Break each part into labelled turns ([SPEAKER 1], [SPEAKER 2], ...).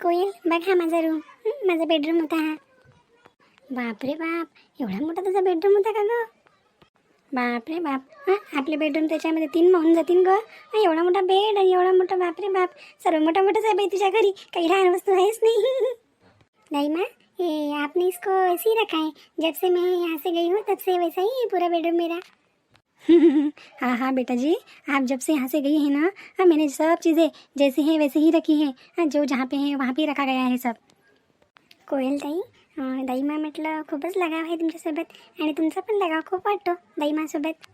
[SPEAKER 1] कोयल बघ हा माझा रूम माझा बेडरूम होता हा. बापरे बाप एवढा मोठा तुझा बेडरूम होता का ग? बापरे बाप. हां आपले बेडरूम त्याच्यामध्ये तीन होऊन जातील ग. एवढा मोठा बेड आणि एवढा मोठा बापरे बाप. सर्व मोठा मोठाच आहे बाई तुझ्या घरी. काही लहान वस्तू आहेच नाही. नाही मा ये आपने इसको ऐसे ही रखा है जब से मैं यहाँ से गई हूँ तब से वैसा ही है पूरा बेडरूम मेरा. हाँ हाँ बेटा जी। आप जब से यहाँ से गई हैं ना हाँ मैंने सब चीज़ें जैसे हैं वैसे ही रखी हैं। हाँ जो जहाँ पे हैं वहाँ पे रखा गया है सब। कोयल ताई दही दाईमा म्हटलं खूपच लगाव आहे तुमच्यासोबत आणि तुमचा पण लगाव खूप वाटतो दाईमासोबत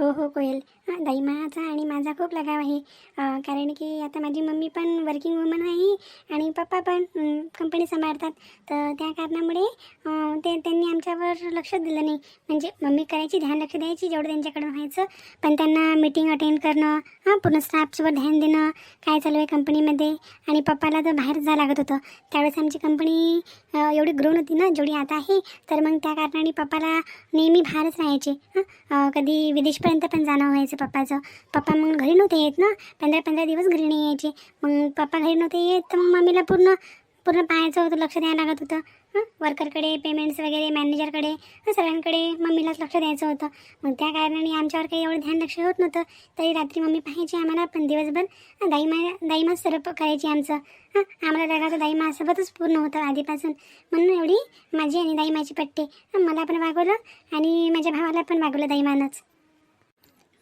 [SPEAKER 1] हो हो कोयल दाईमाचा आणि माझा खूप लगाव आहे. कारण की आता माझी मम्मी पण वर्किंग वुमन आहे आणि पप्पा पण कंपनी सांभाळतात. तर त्या कारणामुळे ते त्यांनी आमच्यावर लक्ष दिलं नाही. म्हणजे मम्मी करायची ध्यान लक्ष द्यायची जेवढं त्यांच्याकडून व्हायचं. पण त्यांना मीटिंग अटेंड करणं हां पूर्ण स्टाफवर ध्यान देणं काय चालू आहे कंपनीमध्ये आणि पप्पाला तर बाहेर जावं लागत होतं. त्यावेळेस आमची कंपनी एवढी ग्रोन होती ना जेवढी आता आहे तर मग त्या कारणाने पप्पाला नेहमी बाहेरच राहायचे. हां कधी विदेशपर्यंत पण जाणं व्हायचं. पप्पाचं पप्पा मग घरी नव्हते येत ना. पंधरा पंधरा दिवस घरी नाही यायचे. मग पप्पा घरी नव्हते येत तर मग मम्मीला पूर्ण पूर्ण पाहायचं होतं लक्ष द्यायला लागत होतं. हां? वर्करकडे पेमेंट्स वगैरे मॅनेजरकडे सगळ्यांकडे मम्मीलाच लक्ष द्यायचं होतं. मग त्या कारणाने आमच्यावर काही एवढं ध्यान लक्ष होत नव्हतं. तरी रात्री मम्मी पाहायची आम्हाला पण दिवसभर दाईमा दाईमा दाईमाच सर्व करायची आमचं. हां आम्हाला जगाचं दाईमा सोबतच पूर्ण होतं आधीपासून. म्हणून एवढी माझी आणि दाईमाची पट्टे. मला पण वागवलं आणि माझ्या भावाला पण वागवलं दाईमानंच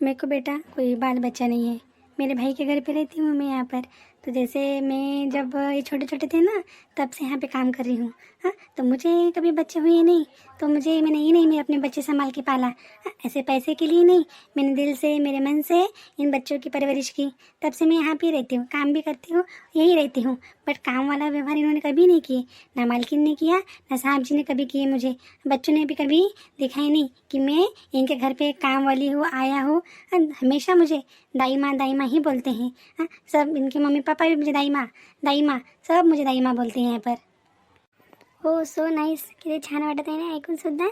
[SPEAKER 2] मेरे को बेटा कोई बाल बच्चा नहीं है। मेरे भाई के घर पे रहती हूँ मैं यहाँ पर। तो जैसे मैं जब ये छोटे छोटे थे ना तब से यहाँ पे काम कर रही हूँ। हाँ तो मुझे कभी बच्चे हुए नहीं तो मुझे मैंने ये नहीं मैं अपने बच्चे संभाल के पाला। हाँ, ऐसे पैसे के लिए नहीं मैंने दिल से मेरे मन से इन बच्चों की परवरिश की। तब से मैं यहाँ पे रहती हूँ काम भी करती हूँ यही रहती हूँ। बट काम वाला व्यवहार इन्होंने कभी नहीं किए ना मालकिन ने किया ना साहब जी ने कभी किए मुझे। बच्चों ने भी कभी दिखाई नहीं कि मैं इनके घर पे काम वाली हूँ आया हूँ। हाँ, हमेशा मुझे दाई माँ दाई माँ ही बोलते हैं। हाँ सब इनके मम्मी पापा भी मुझे दाई माँ दाई माँ सब मुझे दाई माँ बोलते हैं यहाँ पर।
[SPEAKER 1] हो सो नाईस किती छान वाटत आहे ना ऐकून सुद्धा.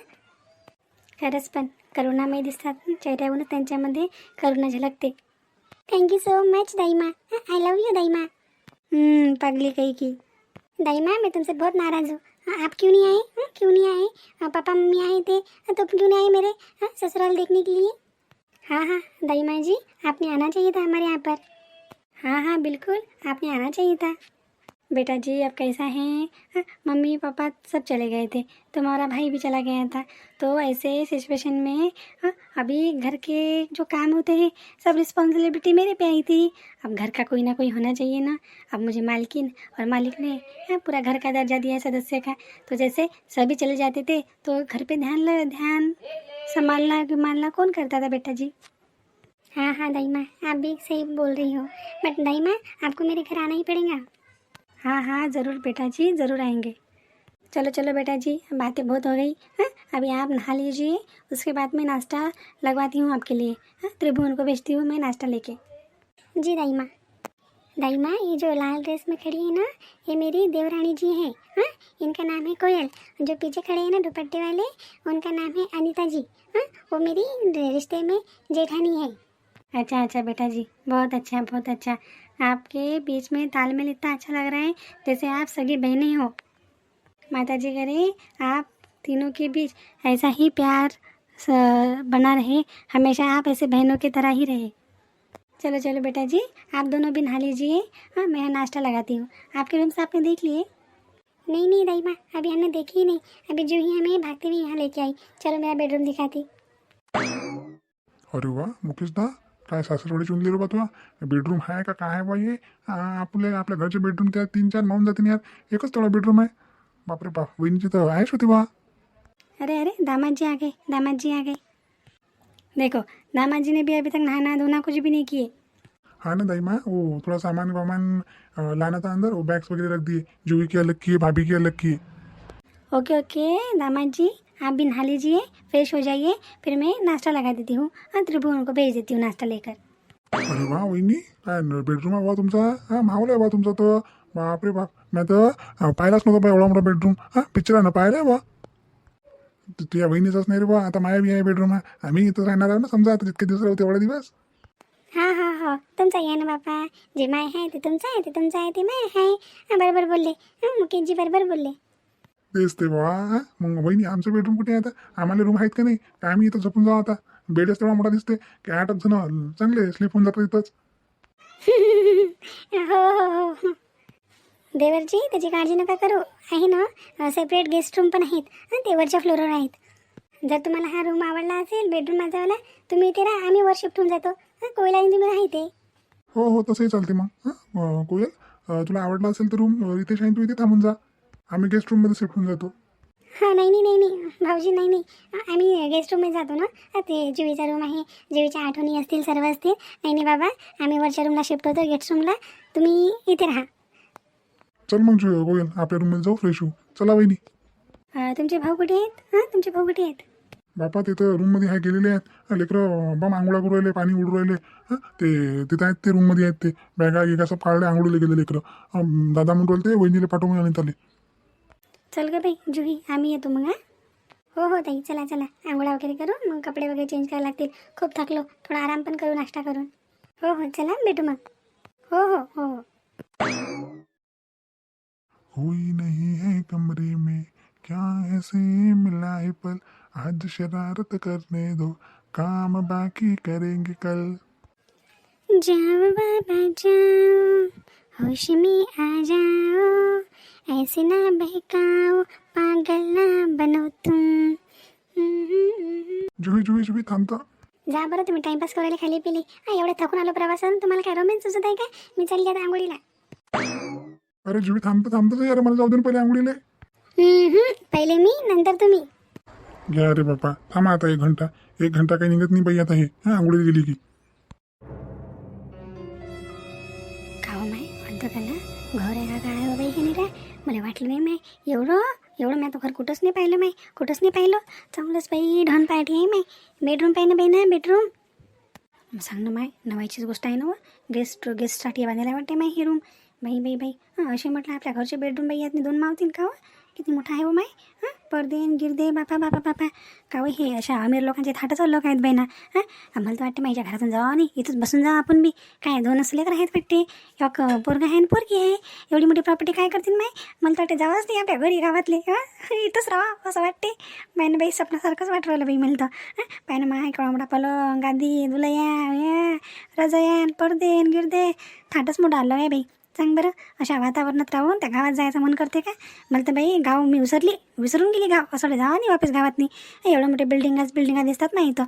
[SPEAKER 2] खरंच पण करुणामय दिसतात. चेहऱ्यावरून त्यांच्यामध्ये करुणा झलकते.
[SPEAKER 1] थैंक यू सो मच दाईमा. आई लव यू दाईमा.
[SPEAKER 2] हम्म, पागली कहीं की.
[SPEAKER 1] दाईमा मैं तुमसे बहुत नाराज़ हूँ. आप क्यों नहीं आए? हाँ, क्यों नहीं आए? पापा मम्मी आए थे. तो क्यों नहीं आए मेरे? ससुराल देखने के लिए.
[SPEAKER 2] हाँ हाँ दाईमा जी आपने आना चाहिए था हमारे यहाँ पर. हाँ हाँ बिल्कुल आपने आना चाहिए था. बेटा जी अब कैसा है? हाँ, मम्मी पापा सब चले गए थे। तुम्हारा भाई भी चला गया था। तो ऐसे सिचुएशन में हाँ, अभी घर के जो काम होते हैं सब रिस्पॉन्सिबिलिटी मेरे पे आई थी। अब घर का कोई ना कोई होना चाहिए ना। अब मुझे मालकिन और मालिक ने हाँ, पूरा घर का दर्जा दिया सदस्य का। तो जैसे सभी चले जाते थे तो घर पे ध्यान ल- ध्यान संभालना मानना कौन करता था बेटा जी?
[SPEAKER 1] हाँ हाँ दाईमा आप भी सही बोल रही हो। बट दाईमा आपको मेरे घर आना ही पड़ेगा।
[SPEAKER 2] हाँ हाँ ज़रूर बेटा जी ज़रूर आएँगे। चलो चलो बेटा जी बातें बहुत हो गई हाँ अभी आप नहा लीजिए, उसके बाद मैं नाश्ता लगवाती हूँ आपके लिए हाँ त्रिभुवन को भेजती हूँ मैं नाश्ता लेके।
[SPEAKER 1] जी दाईमा दाईमा ये जो लाल ड्रेस में खड़ी है ना, ये मेरी देवरानी जी हैं हाँ इनका नाम है कोयल, जो पीछे खड़े हैं ना दुपट्टे वाले, उनका नाम है अनिता जी हाँ वो मेरी रिश्ते में जेठानी है।
[SPEAKER 2] अच्छा अच्छा बेटा जी बहुत अच्छा बहुत अच्छा। आपके बीच में तालमेल इतना अच्छा लग रहा है, जैसे आप सगी बहनें हो। माता जी करे, आप तीनों के बीच ऐसा ही प्यार बना रहे। हमेशा आप ऐसे बहनों की तरह ही रहे। चलो चलो बेटा जी आप दोनों भी नहा लीजिए। हाँ मैं नाश्ता लगाती हूँ। आपके रूम से आपने देख लिए?
[SPEAKER 1] नहीं नहीं दाईमा अभी हमने देखी ही नहीं। अभी जो ही हमें भागते हुए यहाँ लेके आई। चलो मेरा बेडरूम दिखाती।
[SPEAKER 3] अरे वा मुकेश दा। काय सासरवाडी चुनली रे बा तुला? बेडरूम आहे का काय आहे बा हे? आ, आपल्या घरचे बेडरूम त्या तीन चार मावून जाते यार. एकच तेवढा बेडरूम आहे. बापरे बाप वहिनीची तर आहेच होती बा.
[SPEAKER 2] अरे अरे दामाद जी आ गए दामाद जी आ गए देखो दामाद जी ने भी अभी तक नहाना धोना कुछ भी नहीं किए।
[SPEAKER 3] हाँ ना दाई माँ वो थोड़ा सामान वामान लाना था अंदर वो बैग्स वगैरह रख दिए जूही की अलग की भाभी की अलग की
[SPEAKER 2] ओके ओके दामाद जी आप भी नहा लीजिए फ्रेश हो जाइए फिर मैं नाश्ता लगा देती हूँ। हाँ त्रिभुवन को भेज देती हूँ नाश्ता लेकर।
[SPEAKER 3] अरे वा वहिनी काय बेडरूम आहे बा तुमचा हा मावला आहे बा तुमचा तो। बापरे बाप मी तर पाहिलाच नव्हता बा एवढा मोठा बेडरूम हा पिक्चर आहे ना पाहिलं बा तु- तुझ्या बहिणीचाच नाही रे बा आता माया बी आहे बेडरूम आहे आम्ही इथं राहणार आहे ना समजा आता जितके दिवस राहू तेवढा दिवस।
[SPEAKER 1] हा हा हो तुमचं आहे ना बापा। जे माय आहे ते तुमचं आहे ते तुमचं आहे ते माय आहे हा बरोबर बोलले हं, मुकेशजी बरोबर बोलले
[SPEAKER 3] तेच ते बाबा हा? मग वहिनी आमचं बेडरूम कुठे आहे आता? आम्हाला रूम आहेत का नाही? का आम्ही इथं झोपून जाऊ आता. बेडच तेवढा मोठा दिसते की आठ जण चांगले स्लीप होऊन जातात इथंच
[SPEAKER 1] हो हो हो देवरजी त्याची काळजी नका करू. आहे ना? सेपरेट गेस्ट रूम पण आहेत. ते वरच्या फ्लोअरवर आहेत. जर तुम्हाला हा रूम आवडला असेल बेडरूम माझावाला तुम्ही इथे राहा. आम्ही वर शिफ्ट होऊन जातो कोयला तुम्ही राहा इथे.
[SPEAKER 3] हो हो तसंही चालते मग. हां कोयल तुला आवडला असेल तर रूम इथे शाईन तू इथे थांबून जा. आम्ही गेस्ट रूममध्ये शिफ्ट होऊन जातो.
[SPEAKER 1] हां नाही नाही नाही नाही. भाऊजी नाही नाही. आम्ही गेस्ट रूममध्ये जातो ना? ते जुईचा रूम आहे. जुईच्या आठवणी असतील सर्व असतील. नाही नाही बाबा. आम्ही वरच्या रूमला शिफ्ट होतो. गेस्ट रूमला तुम्ही इथे राहा.
[SPEAKER 3] चल मग जो- कोयल आपल्या रूममध्ये जाऊ फ्रेश होऊ. चला वहिनी.
[SPEAKER 1] अं, तुमचे भाऊ कुठे आहेत? हां तुमचे भाऊ कुठे आहेत?
[SPEAKER 3] बापा तिथं रूममध्ये आहे गेलेले आहेत. लेकरं बम आंघोळा करू राहिले पाणी उडू राहिले. हं, ते तिथं आहेत ते रूममध्ये आहेत ते. बॅगा गिगा सब काढले आंघोळीला गेले लेकरं. अं, दादा म्हणून राहिले ते वहिनीला पाठवून आणि आले.
[SPEAKER 1] चल ग बाई जुही आम्ही येतो मग हाँ? हो हो ताई चला चला. आंघोळा वगैरे करू मग कपडे वगैरे चेंज करायला लागतील. खूप थकलो. थोडा आराम पण करू नाश्ता करून. हो हो चला भेटू मग. हो हो हो हो.
[SPEAKER 3] कोई नहीं है कमरे में क्या ऐसे मिला है पल? आज शरारत करने दो काम बाकी करेंगे कल.
[SPEAKER 1] जाओ बाबा जाओ होश में आ जाओ. ऐसे ना बहकाओ पागल ना बनो तुम।
[SPEAKER 3] जुही जुही जुही थांबता.
[SPEAKER 1] जा बरं तुम्ही टाइमपास करायला खाली पिली. हा एवढं थकून आलो प्रवासानं तुम्हाला काय रोमॅन्स सुचत आहे काय मी चालली आता आंघोळीला.
[SPEAKER 3] अरे जुही थांबता थांबता यार मला जाऊ दे ना पहिले आंघोळीले.
[SPEAKER 1] हम्म, पहिले मी नंतर तुम्ही.
[SPEAKER 3] घ्या रे बापा. थांबा आता एक घंटा. एक घंटा काही निघत नाही बाई आता हे. हा आंघोळीला गेली की.
[SPEAKER 1] मला वाटलं नाही माय एवढं एवढं मी आता घर कुठंच नाही पाहिलं माय कुठंच नाही पाहिलं. चांगलंच बाई ढन पार्टी आहे माय बेडरूम पाहिजे बाई ना बेडरूम. मग सांग ना माय नवायचीच गोष्ट आहे ना व? गेस्ट गेस्टसाठी बांधायला वाटते माय ही रूम. बाई बाई बाई. हां असे म्हटलं आपल्या घरचे बेडरूम बाई यातनी दोन मावतील का किती मोठा आहे हो माय? हां? पडदे गिरदे बापा बापा बापा. का हे अशा अमीर लोकांचे थाटच लोक आहेत बाई ना हां? आम्हाला तर वाटते माझ्या घरातून जावा नाही इथंच बसून जावा आपण बी. काय दोन असले तर आहेत वाटते एक पोरगा आहे आणि पोरगी आहे. एवढी मोठी प्रॉपर्टी काय करतील माय? मला तर वाटते जावंच नाही आपल्या घरी गावातले. हां? इथंच राहा असं वाटते. बाईनं बाई स्वप्नासारखंच वाटू राहिलं बाई मला तर. हां? पाहिनं माय कळा मोठा पलंग गादी दुलया या रजया न पडदे गिरदे. थाटच मोठं आलं आहे बाई. सांग बरं अशा वातावरणात राहून त्या गावात जायचं मन करते का मला तर बाई गाव मी विसरली विसरून गेली गाव. असं जा नाही वापस गावात नाही एवढ्या मोठ्या बिल्डिंगाच बिल्डिंगा दिसतात ना इथं.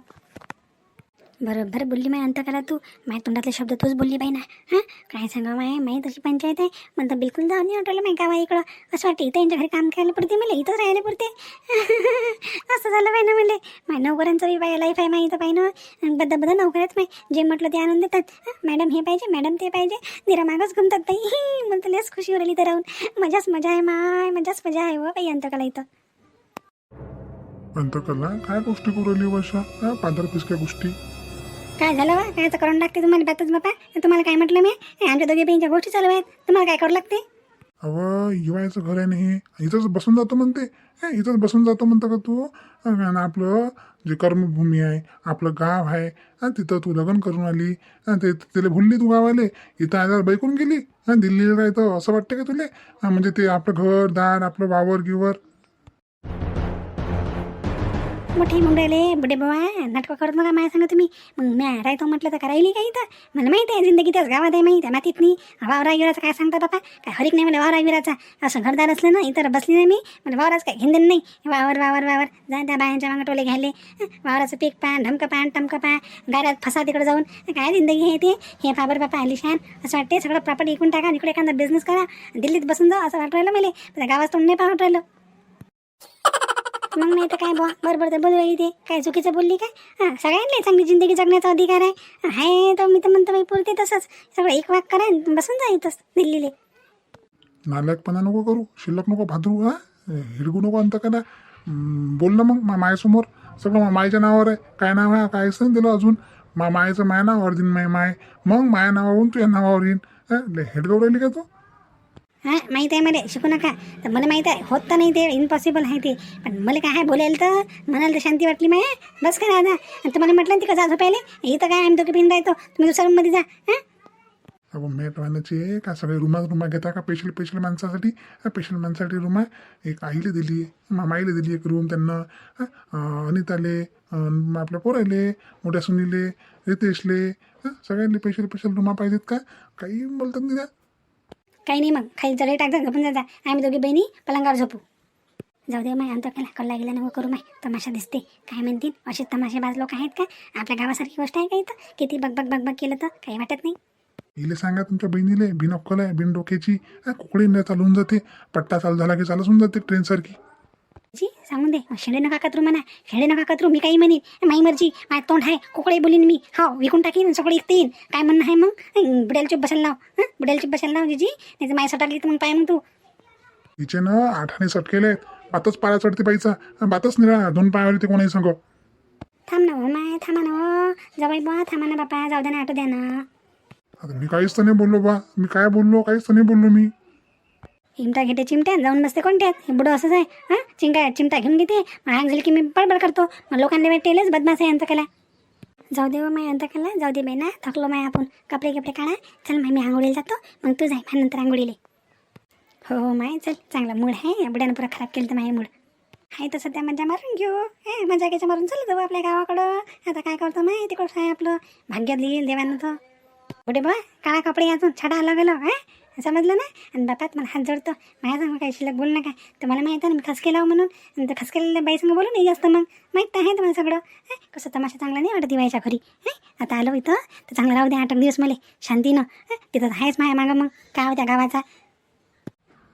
[SPEAKER 1] बरोबर बोलली माय अंत करा तू. माय तोंडातले शब्द तूच बोलली बाई ना. हां? काय सांगा माय? माही तशी पंचायत आहे. मला तर बिलकुल जाऊ नाही वाटलं माय गावा इकडं. असं वाटतं इथं यांच्या घरी काम करायला पडते मला इथंच राहायला पडते असं झालं बाई ना मला. माय नोकऱ्यांचं बी बाय लाईफ आहे माय इथं पाहिजे ना. बद्दल बद्दा नोकऱ्याच माय. जे म्हटलं ते आणून देतात. मॅडम हे पाहिजे मॅडम ते पाहिजे. निरा मागच घुमतात बाई. मला तर लयच खुशी उरली तर राहून. मजाच मजा आहे माय मजाच मजा आहे व बाई अंतकाला इथं.
[SPEAKER 3] अंतकला? काय गोष्टी करू राहिली हो वर्षा पांढर पिसक्या गोष्टी.
[SPEAKER 1] काय झालं बा? काय करून लागते तुम्हाला? बातच बापा. तुम्हाला काय म्हटलं मी? हे आमच्या दोघी बहिणीच्या गोष्टी चालू आहेत. तुम्हाला काय करू लागते?
[SPEAKER 3] अव हिवाळ्याचं घर आहे नाही इथंच बसून जातो म्हणते. हे, इथंच बसून जातो म्हणतं का तू? आणि आपलं जे कर्मभूमी आहे आपलं गाव आहे हा, तिथं तू लग्न करून आली. हा, ते तिला भुलली तू गावाले. इथं आल्यावर बैकून गेली. दिल्लीला राहतं असं वाटतं का तुले? म्हणजे ते आपलं घर दार आपलं वावर गिवर.
[SPEAKER 1] मोठे राहिले बडे बाबा नाटकं करत नका माझ्या सांगा तुम्ही. मग मी राहतो म्हटलं तर करायली काही इथं? मला माहिती आहे जिंदगी त्याच गावात आहे माहिती आहे मातीत नाही. वावरा गिराचा काय सांगता बापा? काय हरिक नाही मला वावरा असं घरदार असलं ना इतर बसली नाही मी. मला वावराच काय घेऊन नाही. वावर वावर वावर. जा त्या बायांच्या मागं टोले घ्यायले. वावराचं पीक पान ढमकं पान टमकं पान गाड्यात फसा तिकडे जाऊन. काय जिंदगी आहे ते? हे फाबर बापा आलिशान. असं वाटते सगळं प्रॉपर्टी इकून टाका आणि इकडे एखादा बिझनेस करा. दिल्लीत बसून जा असं वाटू राहिलं मला. गावात तोंड नाही पाहत राहिलं. मग नाही तर काय बुवा? बरोबर तर बोलू राहिली ते. काय चुकीचं बोलली काय हां सगळ्यांना चांगली जिंदगी जगण्याचा अधिकार आहे. हाय तर मी तर म्हणतो बाई पुरते तसंच. सगळं एक वाक करा आणि बसून जा इथंच दिल्लीले.
[SPEAKER 3] नालायकपणा नको करू शिल्लक नको भादरू हा? हिरगू नको अंत करा. बोल ना मग मा मायसमोर. सगळं मा मायच्या नावावर आहे. काय नाव आहे? काय असं दिलं अजून. मा मायचं माय नावावर देईन माय माय. मग माया नावावरून तुझ्या नावावर येईन. हेडगाव राहिली का तू?
[SPEAKER 1] हां माहीत आहे मला शिकू नका. तर मला माहीत आहे होत तर नाही ते इम्पॉसिबल आहे ते. पण मला काय आहे बोलायला तर म्हणाल तर शांती वाटली माय. बस करा आता. आणि तुम्हाला म्हटलं ना ती कसं झोपायला. इथं काय आम्ही दोघे भिंड राहतो. तुम्ही दुसऱ्या रूममध्ये जा हां?
[SPEAKER 3] अगो मॅट वाहनाचे का सगळे रुमा रुमा घेता का पेशल पेशल माणसासाठी? पेशल माणसासाठी रुमा एक आईला दिली मामाईला दिली एक रूम त्यांना. अनिताले आपल्या पोराले मोठ्या सुनीले रितेशले. सगळ्यांनी पेशल पेशल रुमा पाहिजेत का? काही बोलतात नाही
[SPEAKER 1] काही नाही मग. खाली जडे टाक जा झोपून जा आम्ही दोघी बहिणी पलंगावर झोपू. जाऊ दे माय अंत केला. कल्ला गेला नको करू माय. तमाशा दिसते. काय म्हणतील? असे तमाशेबाज लोक आहेत का? आपल्या गावासारखी गोष्ट आहे का इथं? किती बग बग बग बग केलं तर? काही वाटत नाही.
[SPEAKER 3] हिले सांगा तुमच्या बहिणीले बिन अक्कल आहे बिन डोक्याची कुकडी न चालून जाते. पट्टा चालू झाला की चालून जाते ट्रेनसारखी.
[SPEAKER 1] जी सांगून दे. शेडे नका कतरू म्हणा. शेडे नका कतरू मी काही म्हणेन. माई मर्जी माय तोंड आहे. कोकडे बोलीन मी. हो विकून टाकीन सगळं इकते येईन काय म्हणणं आहे मग? बुड्याला चुप बसायला लाव. हं बुड्याला चुप बसायला लाव जीजी. नाही तर माय टाकली तर मग पाय मग तू.
[SPEAKER 3] तिचे ना आठाने सटकेले बातच पाया चढते पाहिजे बातच निरा दोन पायावर ते कोणाही सांग?
[SPEAKER 1] थांब ना हो माय. थांबा ना हो. जवाई बा थांबा ना बापा. जाऊ द्या ना आटो द्या ना.
[SPEAKER 3] आता मी काहीच तर नाही बोललो बा मी काय बोललो काहीच तर नाही बोललो मी.
[SPEAKER 1] चिमटा घेते चिमट्या जाऊन बसते कोणत्यात हे बुडं असंच आहे हां? चिंका चिमटा घेऊन घेते. मग हँग झाली की मी बडबड करतो. मग लोकांना वाटेलच बदमाश आहे अंत केला. जाऊ दे हो माय अंत केला जाऊ दे बाई ना थकलो माय आपण. कपडे कपडे काढा चल माय मी आंघोळीला जातो. मग तू जाय नंतर आंघोळीले. हो हो माय चल. चांगला मूड आहे. बुड्यानं पुरा खराब केलं तर माय मूड. आहे तर सध्या मजा मारून घेऊ. हे मजा घ्यायच्या मारून चल जाऊ आपल्या गावाकडं. आता काय करतो माय? तिकडं आहे आपलं. भाग्यात लिहिल देवानं तर कुठे बा काळा कपडे यातून छडा आलं गेलो हा? समजलं ना आणि बापात मला हात जोडतो. माझ्या सांग काही शिल्लक बोल नका. तुम्हाला माहीत आहे ना मी खसके लाव म्हणून. आणि त्या खसकेलेल्या बाईसंग बोलू नाही जास्त मग. माहीत तर आहे तुम्हाला सगळं. हं? कसं तमाशा चांगला नाही वाटत दिवाळीच्या घरी? हं? आता आलो इथं. तर चांगलं राहू द्या आठ दिवस मला. शांतीनं. हं? तिथं तर आहेच माझ्या मागं मग. काय होत्या गावाचा?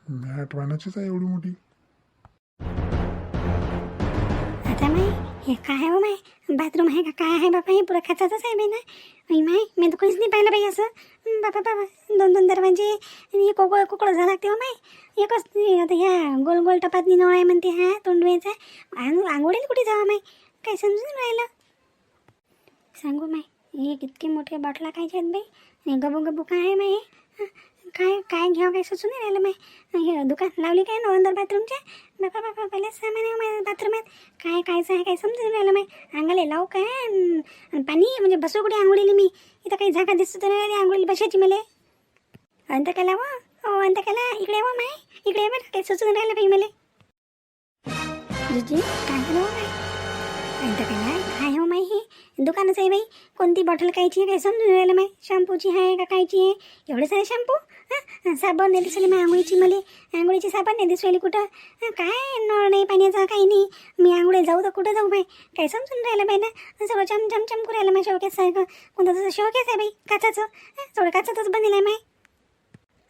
[SPEAKER 3] मॅट वाहनाचीच आहे एवढी मोठी.
[SPEAKER 1] आता माय हे काय आहे हो माय बाथरूम आहे का? काय आहे बापा? हे पुरं खाचाच आहे बाई ना. माय मी तर कोणीच नाही पाहिलं बाई असं. बाबा बापा बाबा दोन दोन दरवाजे. आणि हे कोकळ कोकळं झाला लागते हो माय एकच आता ह्या गोल गोल टपात नळ आहे म्हणते हा तोंडव्याचा आंग आंघोळीला कुठे जावा माय काय समजून राहिलं? सांगू माय हे कितके मोठे बाटला खायच्यात बाई? हे गबू गबू काय आहे माय हां काय काय घ्यावं काय सुचून नाही राहिलं माय. हे दुकान लावली काय ना अंदर बाथरूमच्या बापा बापा पहिलेच सामान आहे माझ्या बाथरूमात. काय कायचं आहे काय समजून राहिलं माय. अंगाले लावू काय? आणि पाणी म्हणजे बसू कुठे आंघोळीली मी? इथं काही जागा दिसत तर नाही राहिली बसायची मला. अंत काय व? हो अंत केला. इकडे व माय. इकडे ये बरं. काही सुचून राहिलं पाहिजे मला. जुजी काय झालं माय? अंत काय हो माय हे दुकानच आहे बाई. कोणती बॉटल कायची आहे काय समजून राहिलं माय शॅम्पूची आहे का कायची आहे? एवढे सारे शॅम्पू हां? साबण नाही दिसली माय आंघोळीची मला. आंघोळीची साबण नाही दिसली कुठं? काय नळ नाही पाण्याचा काही नाही. मी आंघोळी जाऊ तर कुठं जाऊ बाई काय समजून राहिलं बाई ना? सगळं चम चम चमकू राहिलं माझ्या शोकेस सारखं. कोणता तसं शोकेस आहे बाई? काचाचं. थोडं सगळं काचातच बनलेलं आहे माय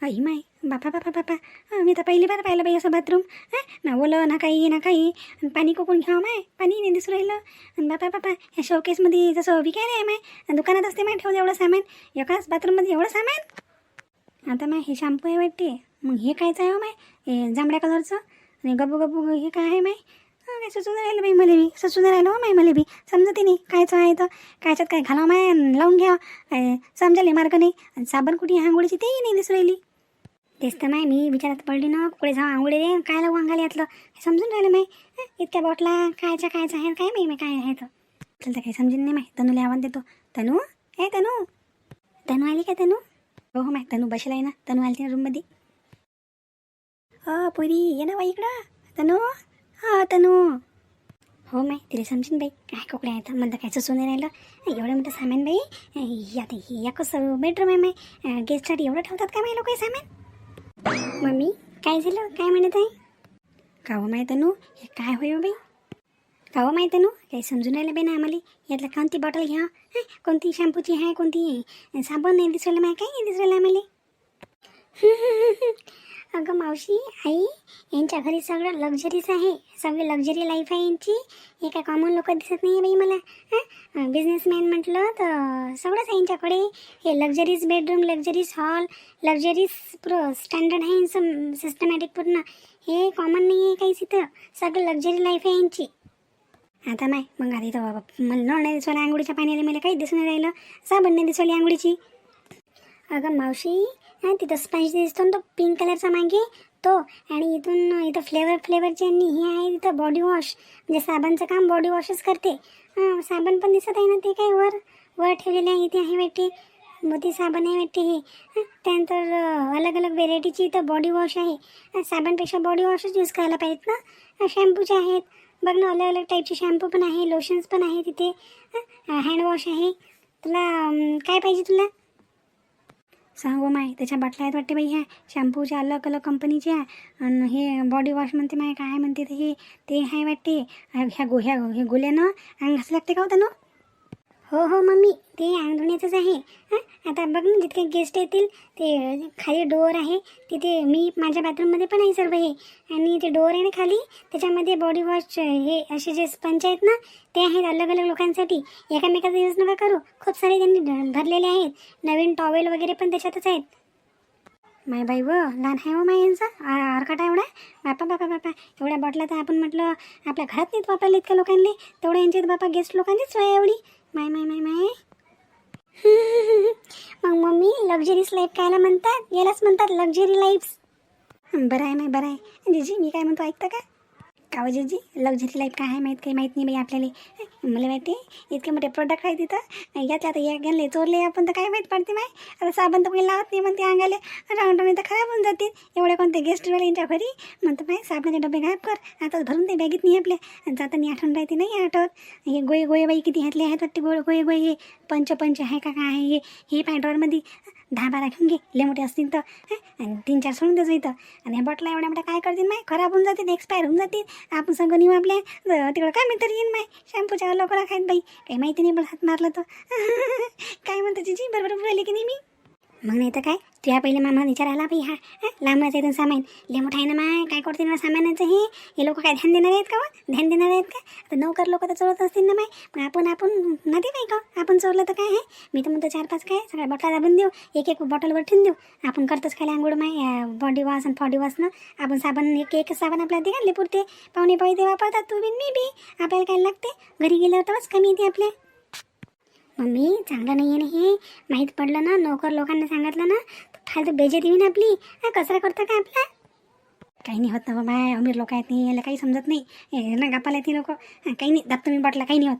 [SPEAKER 1] आई माय बापा बापा बापा. मी तर पहिली बार पाहिलं बाई असं बाथरूम. हां ना ओलं ना काही ना काही. आणि पाणी कोकून घ्यावं माय. पाणी नाही दिसू राहिलं. आणि बापा बापा ह्या शोकेसमध्ये जसं विकायला आहे माय. दुकानात असते माय ठेवलं एवढं सामान. एकाच बाथरूममध्ये एवढं सामान? आता माय हे शॅम्पू आहे वाटते. मग हे कायचं आहे हो माय? हे जांभळ्या कलरचं आणि गबू गबू हे काय आहे माय? काय सुचून राहिलं बाई मला बी. सुचून राहिलं हो माय मला बी. समजते नाही कायचं आहे तर. कायच्यात काय घालावं माय? आणि लावून घ्या. काय समजायला मार्ग नाही. आणि साबण कुठे आंघोळीची तेही नाही दिसू राहिली. तेच तर माय मी विचारात पडली ना कुकडे जाऊ आंघोळी रे काय लागू अंगाला यातलं? हे समजून राहिलं माय इतक्या बॉटला कायच्या कायचं आहे काय माही काय आहे तर? चल तर काही समजून नाही माय तनूला आव्हान देतो. तनू? हे तनू? तनू आली का तनू? हो हो माय तनू बसला आहे ना. तनू आली ना रूममध्ये हो पुरी ये ना बाई इकडं. तनू? हा तनू. हो माय तिला समजून बाई. काय कोकडे आहेत मला तर काय सुचून नाही राहिलं. एवढं मोठं सामान बाई? अं, ते हे कसं बेडरूम आहे माय गेस्टसाठी एवढं ठेवतात का माय लोक सामान? मम्मी काय झालं? काय म्हणत आहे? कावं माय नू हे काय होय बाई? काव माहीत नू काही समजून राहिलं बाई ना आम्हाला? यातलं कोणती बॉटल घ्या कोणती शॅम्पूची आहे कोणती? साबण नाही दिसलं माय काय नाही दिसलं आम्हाला? अगं मावशी आई यांच्या घरी सगळं लक्झरीच आहे. सगळी लक्झरी लाईफ आहे यांची. हे काय कॉमन लोक दिसत नाही बाई मला हां? बिझनेसमॅन म्हटलं तर सगळंच आहे यांच्याकडे. हे luxuries bedroom luxuries hall luxuries पुरं स्टँडर्ड आहे सम सिस्टमॅटिक पूर्ण. हे कॉमन नाही आहे काहीच इथं. सगळं लक्झरी लाईफ आहे यांची. आता माय मग आधी तर बाबा मला नळ नाही दिसवल्या आंघोळीच्या पाण्याला मला काहीच दिसून राहिलं. साबण नाही दिसवली आंघोळीची. अगं मावशी हां तिथं स्पंज दिसतो ना तो पिंक कलरचा मागे. तो आणि इथून इथं फ्लेवर फ्लेवरचे आणि हे आहे तिथं बॉडी वॉश म्हणजे साबणचं काम बॉडी वॉशच करते. हां साबण पण दिसत आहे ना ते काय वर? वर ठेवलेले आहे इथे आहे वाटते. मोती साबण आहे वाटते हे. त्यानंतर अलग अलग व्हेरायटीची इथं बॉडी वॉश आहे. साबणपेक्षा बॉडी वॉशच यूज करायला पाहिजेत ना. शॅम्पूचे आहेत. बघ ना अलग अलग टाईपचे शॅम्पू पण आहे लोशन्स पण आहे तिथे. हँडवॉश आहे. तुला काय पाहिजे तुला?
[SPEAKER 2] सांगू माय त्याच्या बाटल्या आहेत वाटते बाई ह्या. शॅम्पूच्या अलग अलग कंपनीच्या आणि हे बॉडी वॉश म्हणते माय काय म्हणते ते हे ते आहे वाटते. ह्या गो ह्या हे गोल्यानं अंग घासं लागते का होतं ना
[SPEAKER 1] हो हो मम्मी ते अंगधुण्याचंच आहे. हां आता बघ ना जितके गेस्ट येतील ते खाली डोअर आहे. तिथे मी माझ्या बाथरूममध्ये पण आहे सर्व हे. आणि ते डोअर आहे ना खाली त्याच्यामध्ये बॉडी वॉश हे असे जे स्पंच आहेत ना ते आहेत अलग अलग लोकांसाठी. एकामेकाचा यूज नका करू. खूप सारे त्यांनी भरलेले आहेत. नवीन टॉवेल वगैरे पण त्याच्यातच आहेत.
[SPEAKER 2] माय बाई व लहान आहे हो माय यांचा? अर्कट एवढा? बापा बापा बापा एवढ्या बॉटला तर आपण म्हटलं आपल्या घरात नाहीत वापरले इतक्या लोकांनी तेवढ्या यांच्यात बापा गेस्ट लोकांनीच सोय आहे एवढी. माय माय माय माय
[SPEAKER 1] मग मम्मी लक्झरीज लाईफ कायला म्हणतात? यालाच म्हणतात लक्झरी लाईफ
[SPEAKER 2] बरं आहे माय बरं आहे. जीजी मी काय म्हणतो ऐकतं का? कावजीजी हो लक्झरी लाईफ काय आहे माहीत काही माहीत नाही बाई आपल्याला. मला माहिती आहे इतके मोठे प्रोडक्ट आहे तिथं. घेतलं आता या गेले चोरले आपण तर काय माहीत पडते माय आता साबण तर काही लावत नाही म्हणते अंगाले. राऊंड तर खराब होऊन जाते एवढे कोणते गेस्ट वाले यांच्या घरी? म्हणतो माय साबणाचे डबे गायब कर. आता भरून ते बॅगेत नाही आपल्या. जाताना आठवण राहते नाही आठवत? हे गोळे गोळे बाई किती घातले आहेत वाटते गोळे गोळे गोळे हे पंच पंच आहे का काय आहे? हे हे पॅन्टवरमध्ये दहा बारा घेऊन घे. लय मोठे असतील तर. आणि तीन चार सोडून द्यायचं इथं. आणि ह्या बॉटला एवढ्या मोठ्या काय करतील माय? खराब होऊन जातील एक्सपायर होऊन जातील. आपण सांग नेऊ आपल्या. तिकडं काय मित्र येईन माय? शॅम्पूच्या लवकर खायत बाई. काही माहिती नाही मला हात मारला तर. काय म्हणतो जी बरोबर राहिले की नाही मी?
[SPEAKER 1] मग नाही तर काय? तुझ्या पहिले मामा विचारायला बाई हा हं? लांबच येतं सामान. लय मोठा आहे ना माय काय करते ना सामानाचं हे? हे लोक काय ध्यान देणार आहेत का हो? ध्यान देणार आहेत का? आता नोकर लोक तर चोरत असतील ना माय. मग आपण आपण नदी नाही का हो? आपण चोरलं तर काय आहे? मी तर म्हणतो चार पाच काय? सगळ्या बॉटला दाबून देऊ. एक एक बॉटलवर ठेवून देऊ. आपण करतोच खाली आंघोळ माय. बॉडी वॉश आणि बॉडी वॉशनं आपण साबण एक एक साबण आपल्याला ते घालले पुरते. पाहुणे पाहिजे ते वापरतात. तू बी मी बी. आपल्याला काय लागते? घरी गेल्यावर तरच कमी येते आपल्या. मम्मी चांगलं नाही आहे ना हे? माहीत पडलं ना नोकर लोकांना सांगितलं ना तर फालतू बेजेत येईन आपली. कचरा करतं का आपला?
[SPEAKER 2] काही नाही होत ना बाबा अमीर लोक आहेत नाही याला काही समजत नाही. ना गापाला ती लोक. काही नाही दाबतो मी बॉटला काही नाही होत.